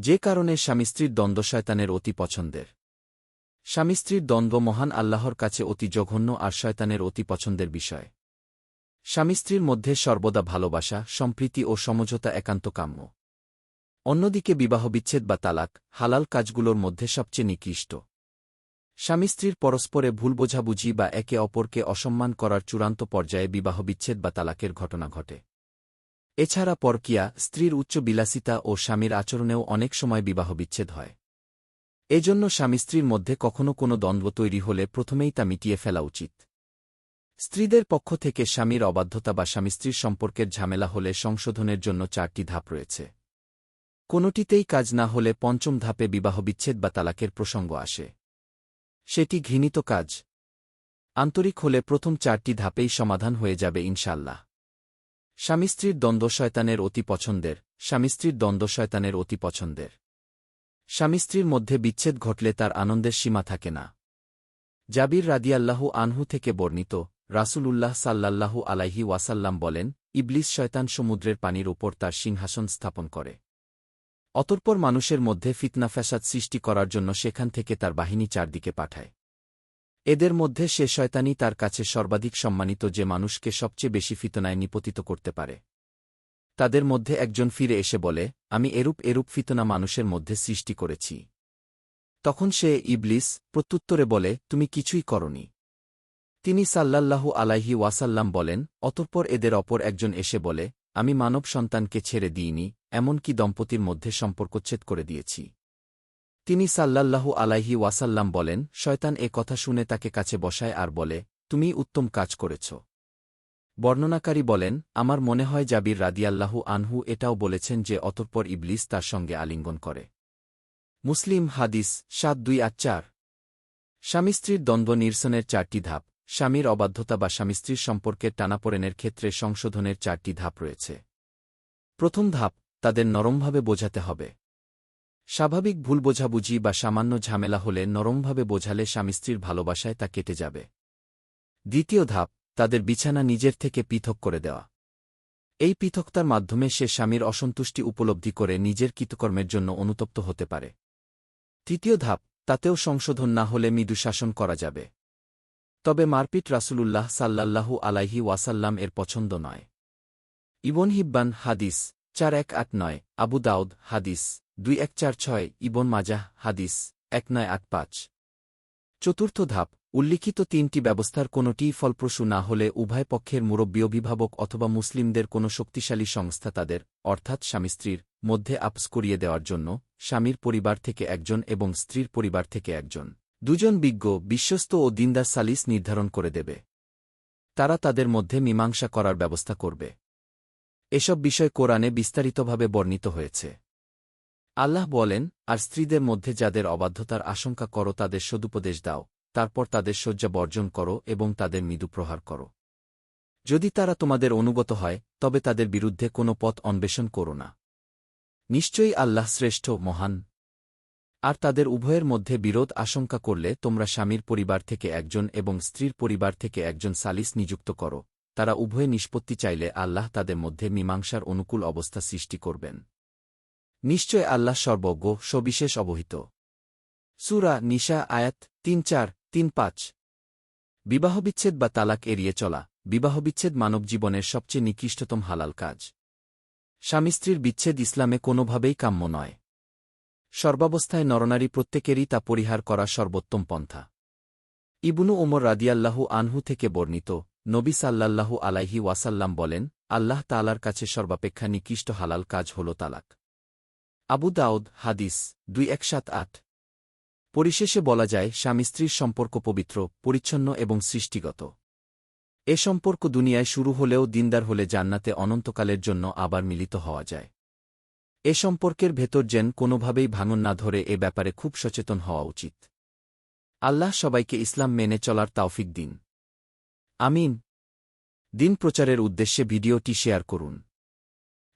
যে কারণে স্বামী স্ত্রীর দ্বন্দ্ব শয়তানের অতি পছন্দের। স্বামী স্ত্রীর দ্বন্দ্ব মহান আল্লাহর কাছে অতি জঘন্য আর শয়তানের অতি পছন্দের বিষয়। স্বামী স্ত্রীর মধ্যে সর্বদা ভালোবাসা, সম্প্রীতি ও সমঝোতা একান্ত কাম্য। অন্যদিকে বিবাহ বিচ্ছেদ বা তালাক, হালাল কাজগুলোর মধ্যে সবচেয়ে নিকৃষ্ট। স্বামী স্ত্রীর পরস্পরে ভুল বোঝাবুঝি বা একে অপরকে অসম্মান করার চূড়ান্ত পর্যায়ে বিবাহ বিচ্ছেদ বা তালাকের ঘটনা ঘটে। এছাড়া পরকিয়া, স্ত্রীর উচ্চ বিলাসিতা ও স্বামীর আচরণেও অনেক সময় বিবাহ বিচ্ছেদ হয়। এজন্য স্বামী স্ত্রীর মধ্যে কখনো কোনো দ্বন্দ্ব তৈরি হলে প্রথমেই তা মিটিয়ে ফেলা উচিত। স্ত্রীদের পক্ষ থেকে স্বামীর অবাধ্যতা বা স্বামী স্ত্রীর সম্পর্কের ঝামেলা হলে সংশোধনের জন্য চারটি ধাপ রয়েছে। কোনোটিতেই কাজ না হলে পঞ্চম ধাপে বিবাহ বিচ্ছেদ বা তালাকের প্রসঙ্গ আসে। সেটি ঘৃণিত কাজ। আন্তরিক হলে প্রথম চারটি ধাপেই সমাধান হয়ে যাবে ইনশাল্লাহ স্বামী স্ত্রীর দ্বন্দ্ব শয়তানের অতি পছন্দের, স্বামী স্ত্রীর দ্বন্দ্ব শয়তানের অতি পছন্দের। স্বামী স্ত্রীর মধ্যে বিচ্ছেদ ঘটলে তার আনন্দের সীমা থাকে না। জাবির রাদিয়াল্লাহু আনহু থেকে বর্ণিত, রাসূলুল্লাহ সাল্লাল্লাহু আলাইহি ওয়াসাল্লাম বলেন, ইবলিস শয়তান সমুদ্রের পানির ওপর তার সিংহাসন স্থাপন করে। অতর্পর মানুষের মধ্যে ফিতনা ফ্যাসাদ সৃষ্টি করার জন্য সেখান থেকে তার বাহিনী চারদিকে পাঠায়। এদের মধ্যে সে শয়তানি তার কাছে সর্বাধিক সম্মানিত যে মানুষকে সবচেয়ে বেশি ফিতনায় নিপতিত করতে পারে। তাদের মধ্যে একজন ফিরে এসে বলে, আমি এরূপ এরূপ ফিতনা মানুষের মধ্যে সৃষ্টি করেছি। তখন সে ইবলিস প্রত্যুত্তরে বলে, তুমি কিছুই করনি। তিনি সাল্লাল্লাহু আলাইহি ওয়াসাল্লাম বলেন, অতঃপর এদের অপর একজন এসে বলে, আমি মানব সন্তানকে ছেড়ে দিইনি, এমনকি দম্পতির মধ্যে সম্পর্কচ্ছেদ করে দিয়েছি। তিনি সাল্লাল্লাহু আলাইহি ওয়াসাল্লাম বলেন, শয়তান এ কথা শুনে তাকে কাছে বসায় আর বলে, তুমি উত্তম কাজ করেছ। বর্ণনাকারী বলেন, আমার মনে হয় জাবির রাদিয়াল্লাহু আনহু এটাও বলেছেন যে অতঃপর ইবলিস তার সঙ্গে আলিঙ্গন করে। মুসলিম হাদিস সাত দুই আট চার। স্বামী স্ত্রীর দ্বন্দ্ব নিরসনের চারটি ধাপ। স্বামীর অবাধ্যতা বা স্বামী স্ত্রীর সম্পর্কের টানাপোড়েনের ক্ষেত্রে সংশোধনের চারটি ধাপ রয়েছে। প্রথম ধাপ, তাদের নরমভাবে বোঝাতে হবে। স্বাভাবিক ভুল বোঝাবুঝি বা সামান্য ঝামেলা হলে নরমভাবে বোঝালে স্বামী স্ত্রীর ভালোবাসায় তা কেটে যাবে। দ্বিতীয় ধাপ, তাদের বিছানা নিজের থেকে পৃথক করে দেওয়া। এই পৃথকতার মাধ্যমে সে স্বামীর অসন্তুষ্টি উপলব্ধি করে নিজের কৃতকর্মের জন্য অনুতপ্ত হতে পারে। তৃতীয় ধাপ, তাতেও সংশোধন না হলে মৃদু শাসন করা যাবে। তবে মারপিট রাসূলুল্লাহ সাল্লাল্লাহু আলাইহি ওয়াসাল্লাম এর পছন্দ নয়। ইবন হিব্বান হাদিস, চার এক আট নয়, আবু দাউদ হাদিস। দুই এক চার ছয়, ইবন মাজাহ, হাদিস, এক নয় আট পাঁচ। চতুর্থ ধাপ, উল্লিখিত তিনটি ব্যবস্থার কোনোটিই ফলপ্রসূ না হলে উভয় পক্ষের মুরব্বী অভিভাবক অথবা মুসলিমদের কোনো শক্তিশালী সংস্থা তাদের, অর্থাৎ স্বামী স্ত্রীর, মধ্যে আপস করিয়ে দেওয়ার জন্য, স্বামীর পরিবার থেকে একজন এবং স্ত্রীর পরিবার থেকে একজন। দুজন বিজ্ঞ, বিশ্বস্ত ও দিনদার সালিস নির্ধারণ করে দেবে। তারা তাদের মধ্যে মীমাংসা করার ব্যবস্থা করবে। এসব বিষয় কোরআনে বিস্তারিতভাবে বর্ণিত হয়েছে। আল্লাহ বলেন, আর স্ত্রীদের মধ্যে যাদের অবাধ্যতার আশঙ্কা করো, তাদের সদুপদেশ দাও, তারপর তাদের শয্যা বর্জন করো এবং তাদের মৃদু প্রহার করো। যদি তারা তোমাদের অনুগত হয়, তবে তাদের বিরুদ্ধে কোনো পথ অন্বেষণ করো না। নিশ্চয়ই আল্লাহ শ্রেষ্ঠ, মহান। আর তাদের উভয়ের মধ্যে বিরোধ আশঙ্কা করলে তোমরা স্বামীর পরিবার থেকে একজন এবং স্ত্রীর পরিবার থেকে একজন সালিস নিযুক্ত করো। তারা উভয়ে নিষ্পত্তি চাইলে আল্লাহ তাদের মধ্যে মীমাংসার অনুকূল অবস্থা সৃষ্টি করবেন। নিশ্চয় আল্লাহ সর্বজ্ঞ, সবিশেষ অবহিত। সুরা নিশা আয়াত তিন চার, তিন পাঁচ। বিবাহবিচ্ছেদ বা তালাক এড়িয়ে চলা, বিবাহবিচ্ছেদ মানবজীবনের সবচেয়ে নিকৃষ্টতম হালাল কাজ। স্বামী স্ত্রীর বিচ্ছেদ ইসলামে কোনোভাবেই কাম্য নয়। সর্বাবস্থায় নরনারী প্রত্যেকেরই তা পরিহার করা সর্বোত্তম পন্থা। ইবনু ওমর রাদিয়াল্লাহু আনহু থেকে বর্ণিত, নবী সাল্লাল্লাহু আলাইহি ওয়াসাল্লাম বলেন, আল্লাহ তালার কাছে সর্বাপেক্ষা নিকৃষ্ট হালাল কাজ হল তালাক। আবু দাউদ হাদিস দুই এক সাত আট। পরিশেষে বলা যায়, স্বামী স্ত্রীর সম্পর্ক পবিত্র, পরিচ্ছন্ন এবং সৃষ্টিগত। এ সম্পর্ক দুনিয়ায় শুরু হলেও দিনদার হলে জান্নাতে অনন্তকালের জন্য আবার মিলিত হওয়া যায়। এ সম্পর্কের ভেতর যেন কোনোভাবেই ভাঙন না ধরে এ ব্যাপারে খুব সচেতন হওয়া উচিত। আল্লাহ সবাইকে ইসলাম মেনে চলার তাওফিক দিন। আমিন। দিন প্রচারের উদ্দেশ্যে ভিডিওটি শেয়ার করুন।